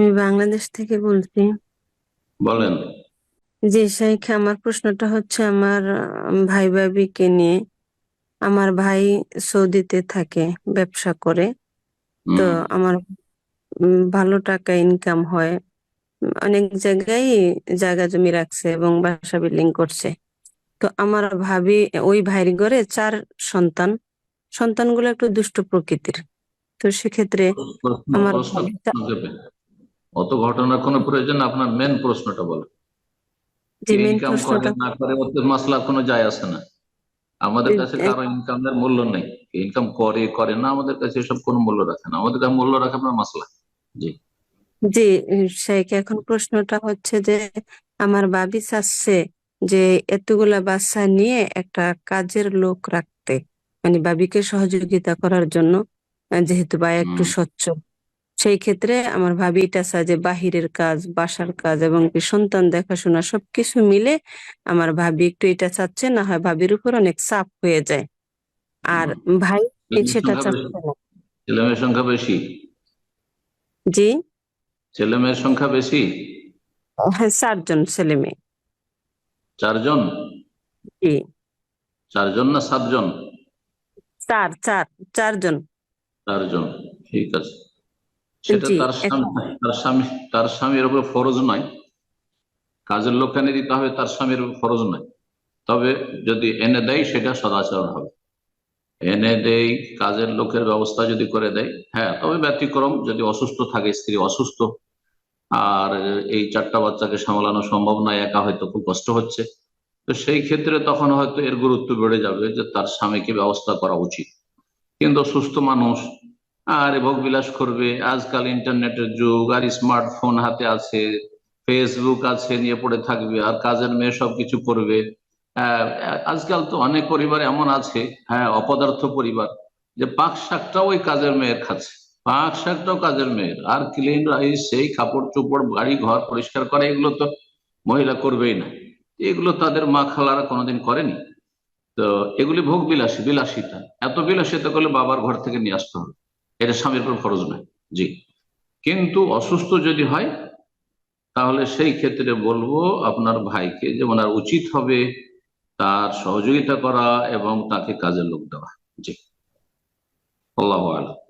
আমি বাংলাদেশ থেকে বলছি। বলেন। জি শাইখ আমার প্রশ্নটা হচ্ছে আমার ভাই ভাবিকে নিয়ে। আমার ভাই সৌদিতে থাকে ব্যবসা করে। তো আমার ভালো টাকা ইনকাম হয়। অনেক জায়গায় জায়গা জমি রাখছে এবং বাসা বিল্ডিং করছে। তো আমার ভাবি ওই ভাইয়ের ঘরে চার সন্তান। সন্তানগুলো একটু দুষ্ট প্রকৃতির। তো সেক্ষেত্রে আমার অত ঘটনার কোনো প্রয়োজন আপনার মেন প্রশ্নটা কে ইনকাম করে না করে ওতে মাসলার কোনো যায় আসে না। আমাদের কাছে কারও ইনকামের মূল্য নেই। ইনকাম করে করে না আমাদের কাছে এসব কোনো মূল্য রাখে না। আমাদের কাছে মূল্য রাখে আপনার মাসলা। জি। জি শেখ এখন প্রশ্নটা হচ্ছে যে আমার বাবি চাচ্ছে যে এতগুলা বাচ্চা নিয়ে একটা কাজের লোক রাখতে। মানে বাবিকে সহযোগিতা করার জন্য যেহেতু ভাই একটু সচ্ছল সেই ক্ষেত্রে আমার ভাবি এটা যে বাহিরের কাজ বাসার কাজ এবং কি সন্তান দেখাশোনা সবকিছু মিলে আমার ভাবি একটু এটা চাচ্ছে না হয় ভাবির উপর অনেক চাপ হয়ে যায়। আর ভাই সেটা চাচ্ছে না। ছেলে মেয়ের সংখ্যা বেশি? জি? ছেলে মেয়ের সংখ্যা বেশি? হ্যাঁ চারজন ছেলে মেয়ে চারজন? জি। চারজন না সাতজন? চার চার চারজন। চারজন ঠিক আছে। সেটা তার স্বামী তার স্বামী তার স্বামীর উপর ফরজ নয়। কাজের লোক এনে দিতে হবে তার স্বামীর ফরজ নয়। তবে যদি এনে দেয় সেটা সদাচরণ হবে। এনে দেই কাজের লোকের ব্যবস্থা যদি করে দেয় হ্যাঁ তবে ব্যতিক্রম। যদি অসুস্থ থাকে স্ত্রী অসুস্থ আর এই চারটা বাচ্চাকে সামলানো সম্ভব নয় একা হয়তো খুব কষ্ট হচ্ছে। তো সেই ক্ষেত্রে তখন হয়তো এর গুরুত্ব বেড়ে যাবে যে তার স্বামীকে ব্যবস্থা করা উচিত। কিন্তু সুস্থ মানুষ আর ভোগ বিলাস করবে। আজকাল ইন্টারনেটের যুগ, আর স্মার্টফোন হাতে আছে, ফেসবুক আছে, নিয়ে পড়ে থাকবে, আর কাজের মেয়ে সবকিছু করবে। আজকাল তো অনেক পরিবার এমন আছে হ্যাঁ অপদার্থ পরিবার, যে পাক শাকটাও ওই কাজের মেয়ের খাচ্ছে। পাক শাকটাও কাজের মেয়ের। আর ক্লিন রাইস সেই কাপড় চোপড়, বাড়ি ঘর পরিষ্কার করে, এগুলো তো মহিলা করবেই না। এগুলো তাদের মা খালারা কোনোদিন করেনি। তো এগুলি ভোগ বিলাসী, বিলাসিতা। এত বিলাসিতা করলে বাবার ঘর থেকে নিয়ে আসতে হবে। এটা স্বামীর উপর খরচ নয়। জি। কিন্তু অসুস্থ যদি হয়, তাহলে সেই ক্ষেত্রে বলব আপনার ভাইকে যে ওনার উচিত হবে তার সহযোগিতা করা এবং তাকে কাজে লোক দেওয়া। জি। আল্লাহ আলম।